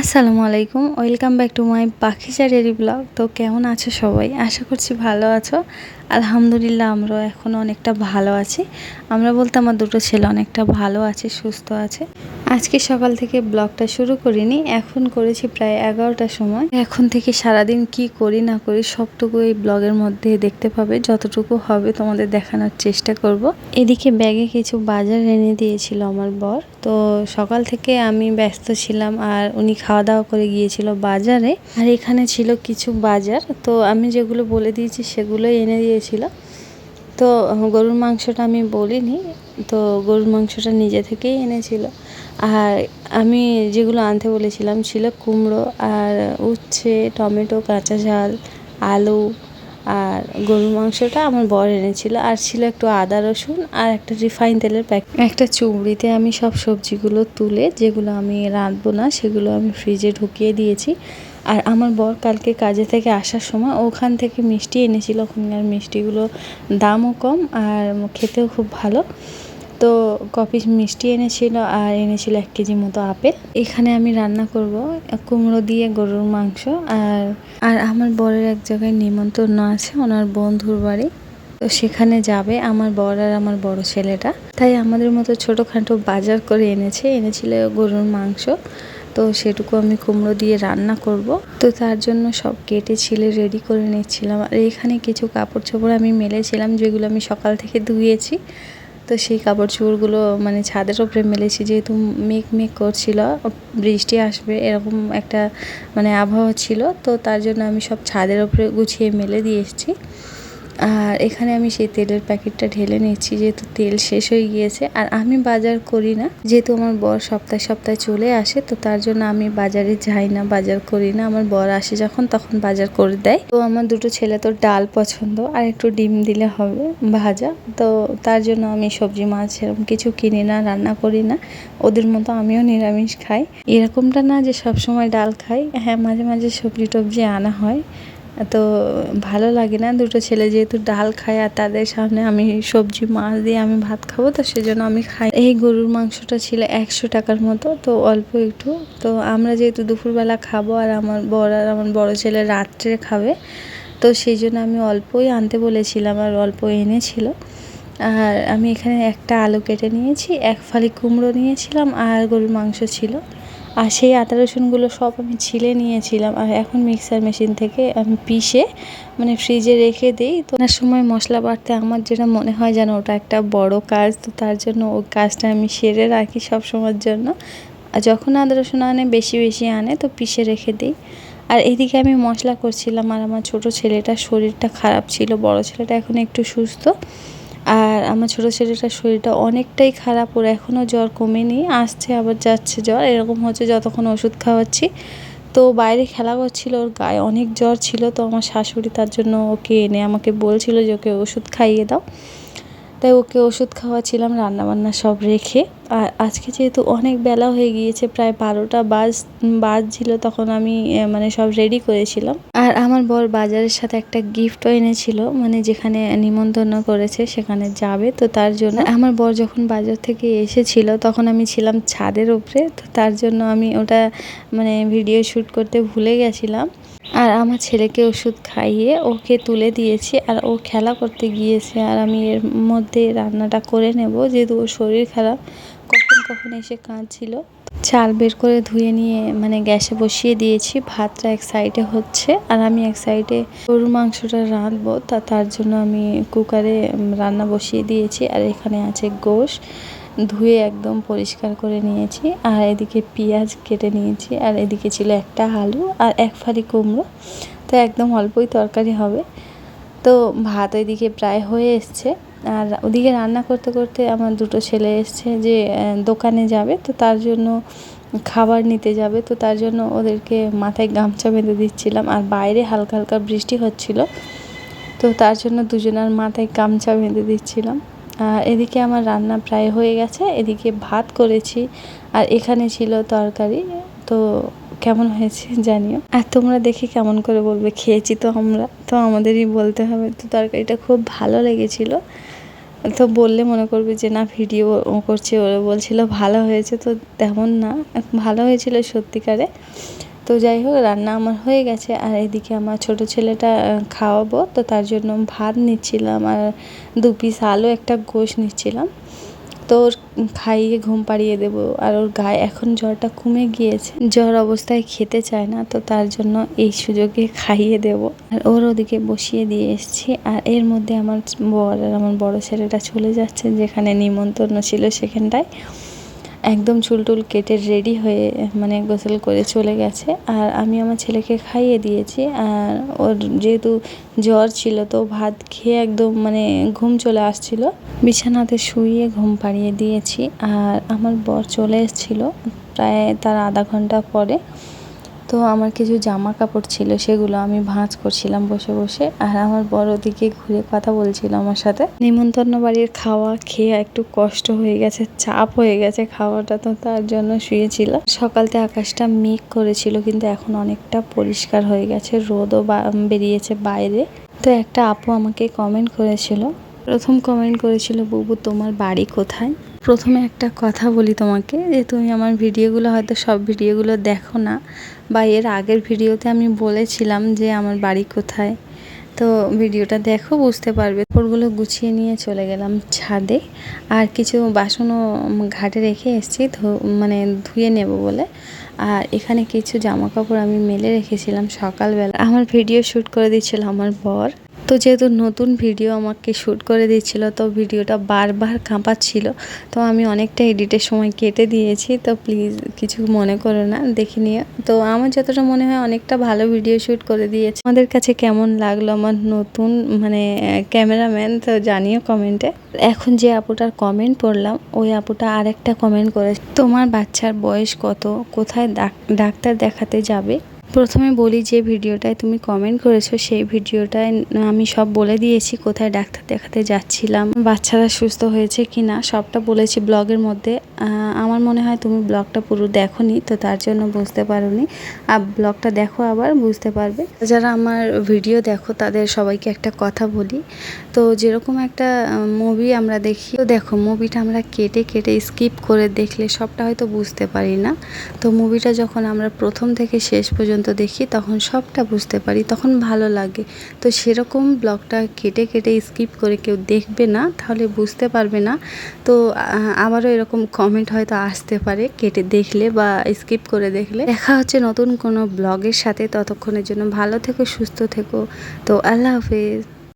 আসসালামু আলাইকুম। Welcome back to my পাখি চারিয়ারি ব্লগ তো কেমন আছো সবাই? আশা করছি ভালো আছো। আলহামদুলিল্লাহ আমরা এখন অনেকটা ভালো আছি। আমরা বলতে আমার দুটো ছেলে অনেকটা ভালো আছে, সুস্থ আছে। আজকে সকাল থেকে ব্লগটা শুরু করিনি, এখন করেছি প্রায় এগারোটার সময়। এখন থেকে সারাদিন কি করি না করি সবটুকু এই ব্লগের মধ্যে দেখতে পাবে, যতটুকু হবে তোমাদের দেখানোর চেষ্টা করব। এদিকে ব্যাগে কিছু বাজার এনে দিয়েছিল আমার বর। তো সকাল থেকে আমি ব্যস্ত ছিলাম আর উনি খাওয়া দাওয়া করে গিয়েছিল বাজারে। আর এখানে ছিল কিছু বাজার, তো আমি যেগুলো বলে দিয়েছি সেগুলোই এনে দিয়েছিল। তো গরুর মাংসটা আমি বলিনি, তো গরুর মাংসটা নিজে থেকেই এনেছিল। আর আমি যেগুলো আনতে বলেছিলাম ছিল কুমড়ো আর উচ্ছে, টমেটো, কাঁচা ঝাল, আলু আর গরুর মাংসটা আমার বর এনেছিল। আর ছিল একটু আদা, রসুন আর একটা রিফাইন তেলের প্যাকেট একটা চুবড়িতে আমি সব সবজিগুলো তুলে যেগুলো আমি রাঁধবো না, সেগুলো আমি ফ্রিজে ঢুকিয়ে দিয়েছি। আর আমার বর কালকে কাজে থেকে আসার সময় ওখান থেকে মিষ্টি এনেছিল। ওখানকার মিষ্টিগুলো দামও কম আর খেতেও খুব ভালো। তো কপি মিষ্টি এনেছিল আর এনেছিল এক কেজি মতো আপেল। এখানে আমি রান্না করব কুমড়ো দিয়ে গরুর মাংস আর আর আমার বরের এক জায়গায় নিমন্ত্রণ আছে, ওনার বন্ধুর বাড়ি। তো সেখানে যাবে আমার বর আর আমার বড় ছেলেটা। তাই আমাদের মতো ছোটোখাটো বাজার করে এনেছে, এনেছিল গরুর মাংস। তো সেটুকু আমি কুমড়ো দিয়ে রান্না করব। তো তার জন্য সব কেটে ছিলে রেডি করে নিচ্ছিলাম। আর এখানে কিছু কাপড় চোপড় আমি মেলেছিলাম, যেগুলো আমি সকাল থেকে ধুয়েছি। তো সেই কাপড় চোপড়গুলো মানে ছাদের ওপরে মেলেছি, যেহেতু মেঘ মেঘ করছিল, বৃষ্টি আসবে, এরকম একটা মানে আবহাওয়া ছিল, তো তার জন্য আমি সব ছাদের ওপরে গুছিয়ে মেলে দিয়ে এসেছি। আর এখানে আমি সেই তেলের প্যাকেটটা ঢেলে নিচ্ছি যেহেতু তেল শেষ হয়ে গিয়েছে। আর আমি বাজার করি না, যেহেতু আমার বর সপ্তাহে সপ্তাহে চলে আসে, তো তার জন্য আমি বাজারে যাই না, বাজার করি না। আমার বর আসে যখন, তখন বাজার করে দেয়। তো আমার দুটো ছেলে তো ডাল পছন্দ, আর একটু ডিম দিলে হবে ভাজা। তো তার জন্য আমি সবজি, মাছ এরকম কিছু কিনি না, রান্না করি না। ওদের মতো আমিও নিরামিষ খাই। এরকমটা না যে সবসময় ডাল খাই। হ্যাঁ মাঝে মাঝে সবজি টবজি আনা হয়। তো ভালো লাগে না দুটো ছেলে যেহেতু ডাল খায় আর তাদের সামনে আমি সবজি, মাছ দিয়ে আমি ভাত খাব, তো সেজন্য আমি খাই। এই গরুর মাংসটা ছিল একশো টাকার মতো, তো অল্প একটু। তো আমরা যেহেতু দুপুরবেলা খাব আর আমার বড় আর আমার বড় ছেলে রাত্রে খাবে, তো সেই জন্য আমি অল্পই আনতে বলেছিলাম আর অল্প এনেছিল। আর আমি এখানে একটা আলু কেটে নিয়েছি, এক ফালি কুমড়ো নিয়েছিলাম আর গরুর মাংস ছিল। আর সেই আদা রসুনগুলো সব আমি ছিলে নিয়েছিলাম আর এখন মিক্সার মেশিন থেকে আমি পিষে মানে ফ্রিজে রেখে দিই। তো ওনার সময় মশলা বাড়তে আমার যেটা মনে হয় যেন ওটা একটা বড় কাজ, তো তার জন্য ওই কাজটা আমি সেরে রাখি সব সময়ের জন্য। আর যখন আদা রসুন আনে, বেশি বেশি আনে, তো পিষে রেখে দিই। আর এদিকে আমি মশলা করছিলাম আর আমার ছোট ছেলেটার শরীরটা খারাপ ছিল, বড় ছেলেটা এখন একটু সুস্থ। আর আমার ছোটো ছেলেটার শরীরটা অনেকটাই খারাপ, ওর এখনও জ্বর কমেনি, আসছে, আবার যাচ্ছে জ্বর। এরকম হচ্ছে যতক্ষণ ওষুধ খাওয়াচ্ছি। তো বাইরে খেলা করছিল, ওর গায়ে অনেক জ্বর ছিল, তো আমার শাশুড়ি তার জন্য ওকে এনে আমাকে বলছিল যে, ওকে ওষুধ খাইয়ে দাও। তাই ওকে ওষুধ খাওয়াছিলাম রান্নাবান্না সব রেখে। আর আজকে যেহেতু অনেক বেলা হয়ে গিয়েছে, প্রায় বারোটা বাজ, বাজছিল, তখন আমি মানে সব রেডি করেছিলাম। আমার বর বাজারের সাথে একটা গিফটও এনেছিল মানে যেখানে নিমন্ত্রণ করেছে সেখানে যাবে, তো তার জন্য আমার বর যখন বাজার থেকে এসেছিল তখন আমি ছিলাম ছাদের উপরে, তো তার জন্য আমি ওটা মানে ভিডিও শ্যুট করতে ভুলে গেছিলাম। আর আমার ছেলেকে ওষুধ খাইয়ে ওকে তুলে দিয়েছি, আর ও খেলা করতে গিয়েছে, আর আমি এর মধ্যে রান্নাটা করে নেব, যেহেতু ওর শরীর খারাপ। কখন এসে কাঁদছিল। চাল বের করে ধুয়ে নিয়ে মানে গ্যাসে বসিয়ে দিয়েছি। ভাতটা এক সাইডে হচ্ছে আর আমি এক সাইডে গরুর মাংসটা রাঁধবো। তা তার জন্য আমি কুকারে রান্না বসিয়ে দিয়েছি আর এখানে আছে গোশ। ধুয়ে একদম পরিষ্কার করে নিয়েছি আর এদিকে পেঁয়াজ কেটে নিয়েছি আর এদিকে ছিল একটা আলু আর এক ফালি কুমড়ো। তো একদম অল্পই তরকারি হবে। তো ভাত ওইদিকে প্রায় হয়ে এসছে। আর ওদিকে রান্না করতে করতে আমার দুটো ছেলে এসছে যে দোকানে যাবে, তো তার জন্য খাবার নিতে যাবে, তো তার জন্য ওদেরকে মাথায় গামছা বেঁধে দিচ্ছিলাম আর বাইরে হালকা হালকা বৃষ্টি হচ্ছিল, তো তার জন্য দুজনের মাথায় গামছা বেঁধে দিচ্ছিলাম। আর এদিকে আমার রান্না প্রায় হয়ে গেছে, এদিকে ভাত করেছি আর এখানে ছিল তরকারি, তো কেমন হয়েছে জানিও। আর তোমরা দেখে কেমন করে বলবে, খেয়েছি তো আমরা, তো আমাদেরই বলতে হবে, তো তরকারিটা খুব ভালো লেগেছিল। তো বললে মনে করবে যে, না, ভিডিও করছে। ওরা বলছিল, ভালো হয়েছে তো তেমন না, ভালো হয়েছিল সত্যিকারে। তো যাই হোক, রান্না আমার হয়ে গেছে। আর এদিকে আমার ছোট ছেলেটা খাওয়াবো। তো তার জন্য ভাত নিচ্ছিলাম আর দু পিস আলু, একটা গোশ নিচ্ছিলাম। তো ওর খাইয়ে ঘুম পাড়িয়ে দেবো আর ওর গায়ে এখন জ্বরটা কমে গিয়েছে। জ্বর অবস্থায় খেতে চায় না, তো তার জন্য এই সুযোগে খাইয়ে দেব। আর ওর ওদিকে বসিয়ে দিয়ে এসছি আর এর মধ্যে আমার বর আর আমার বড় ছেলেটা চলে যাচ্ছে, যেখানে নিমন্ত্রণ ছিল সেখানটায়। একদম চুলটুল কেটে রেডি হয়ে মানে গোসল করে চলে গেছে। আর আমি আমার ছেলেকে খাইয়ে দিয়েছি। আর ওর যেহেতু জ্বর ছিল, তো ভাত খেয়ে একদম মানে ঘুম চলে আসছিল। বিছানাতে শুয়ে ঘুম পাড়িয়ে দিয়েছি। আর আমার বর চলে এসেছিল, প্রায় তার আধা ঘণ্টা পরে। তো আমার কিছু জামা কাপড় ছিল, সেগুলো আমি ভাঁজ করছিলাম বসে বসে। আর আমার বড় দিকে ঘুরে কথা বলছিল আমার সাথে। নিমন্ত্রণ বাড়ির খাওয়া খেয়ে একটু কষ্ট হয়ে গেছে, চাপ হয়ে গেছে খাওয়াটা তো তার জন্য শুয়েছিল। সকালতে আকাশটা মেঘ করেছিল, কিন্তু এখন অনেকটা পরিষ্কার হয়ে গেছে, রোদও বেরিয়েছে বাইরে। তো একটা আপু আমাকে কমেন্ট করেছিল। প্রথম কমেন্ট করেছিল, বুবু, তোমার বাড়ি কোথায়? প্রথমে একটা কথা বলি তোমাকে, যে তুমি আমার ভিডিওগুলো হয়তো সব ভিডিওগুলো দেখো না, বা এর আগের ভিডিওতে আমি বলেছিলাম যে আমার বাড়ি কোথায়। তো ভিডিওটা দেখো, বুঝতে পারবে। কাপড়গুলো গুছিয়ে নিয়ে চলে গেলাম ছাদে, আর কিছু বাসনও ঘাটে রেখে এসেছি মানে ধুয়ে নেব বলে। আর এখানে কিছু জামা কাপড় আমি মেলে রেখেছিলাম সকালবেলা। আমার ভিডিও শ্যুট করে দিচ্ছিল আমার বর। তো যেহেতু নতুন ভিডিও আমাকে শ্যুট করে দিচ্ছিল তো ভিডিওটা বারবার কাঁপাচ্ছিল, তো আমি অনেকটা এডিটের সময় কেটে দিয়েছি, তো প্লিজ কিছু মনে করো না, দেখে নিয়ে তো আমার যতটা মনে হয় অনেকটা ভালো ভিডিও শ্যুট করে দিয়েছে। আমাদের কাছে কেমন লাগল আমার নতুন মানে ক্যামেরাম্যান তো জানিও কমেন্টে এখন যে আপুটার কমেন্ট পড়লাম, ওই আপুটা আরেকটা কমেন্ট করে তোমার বাচ্চার বয়স কত? কোথায় ডাক- ডাক্তার দেখাতে যাবে? প্রথমে বলি যে ভিডিওটায় তুমি কমেন্ট করেছ, সেই ভিডিওটায় আমি সব বলে দিয়েছি, কোথায় ডাক্তার দেখাতে যাচ্ছিলাম, বাচ্চারা সুস্থ হয়েছে কি না সবটা বলেছি ব্লগের মধ্যে। আমার মনে হয় তুমি ব্লগটা পুরো দেখোনি, তো তার জন্য বুঝতে পারোনি। আর ব্লগটা দেখো আবার, বুঝতে পারবে। যারা আমার ভিডিও দেখো, তাদের সবাইকে একটা কথা বলি। তো যেরকম একটা মুভি আমরা দেখি, তো দেখো মুভিটা আমরা কেটে কেটে স্কিপ করে দেখলে সবটা হয়তো বুঝতে পারি না। তো মুভিটা যখন আমরা প্রথম থেকে শেষ পর্যন্ত দেখি, তখন সবটা বুঝতে পারি, তখন ভালো লাগে। তো সেরকম ব্লগটা কেটে কেটে স্কিপ করে কেউ দেখবে না, তাহলে বুঝতে পারবে না। তো আবারও এরকম কমেন্ট হয়তো আসতে পারে, কেটে দেখলে বা স্কিপ করে দেখলে। দেখা হচ্ছে নতুন কোনো ব্লগের সাথে, ততক্ষণের জন্য ভালো থেকো, সুস্থ থেকো। তো আল্লাহ হাফেজ।